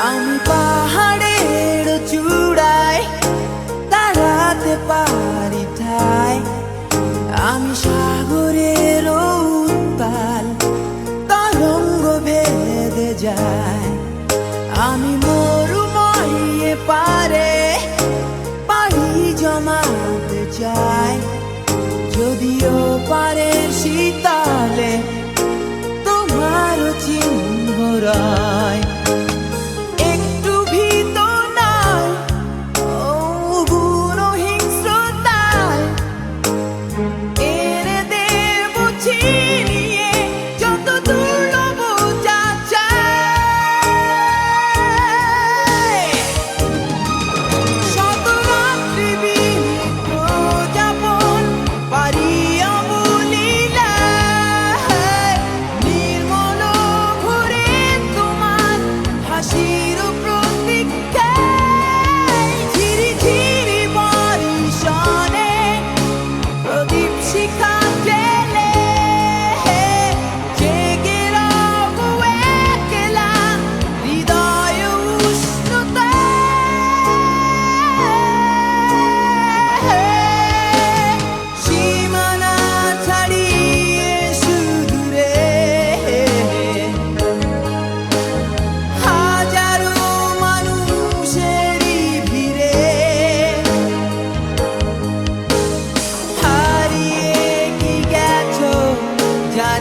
আমি পাহাড়ের চূড়ায় দাঁড়াতে পারি ঠাই আমি সাগরের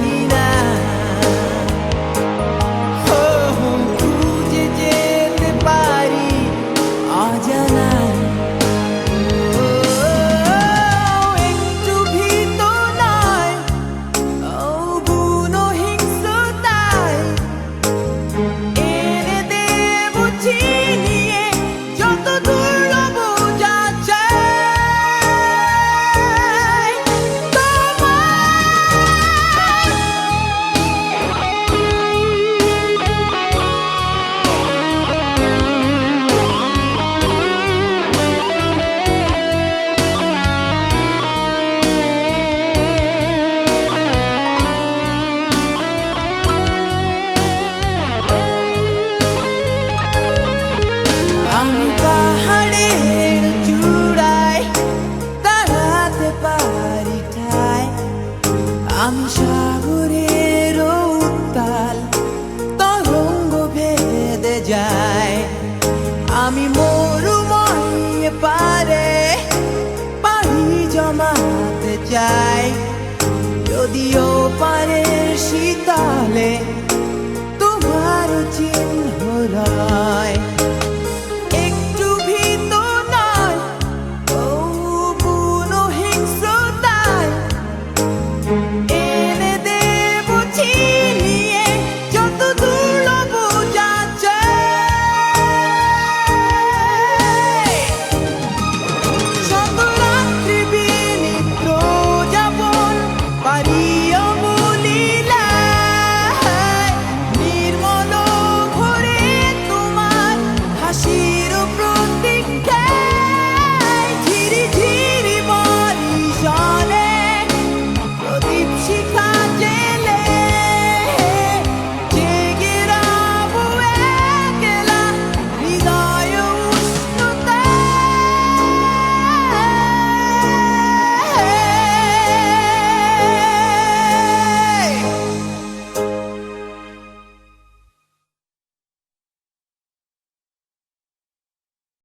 vida. আমি সাগরের উত্তাল, তরঙ্গ ভেদে যায়। আমি মরুময় পারে, পাড়ি জমাতে চাই। যদিও পারে সে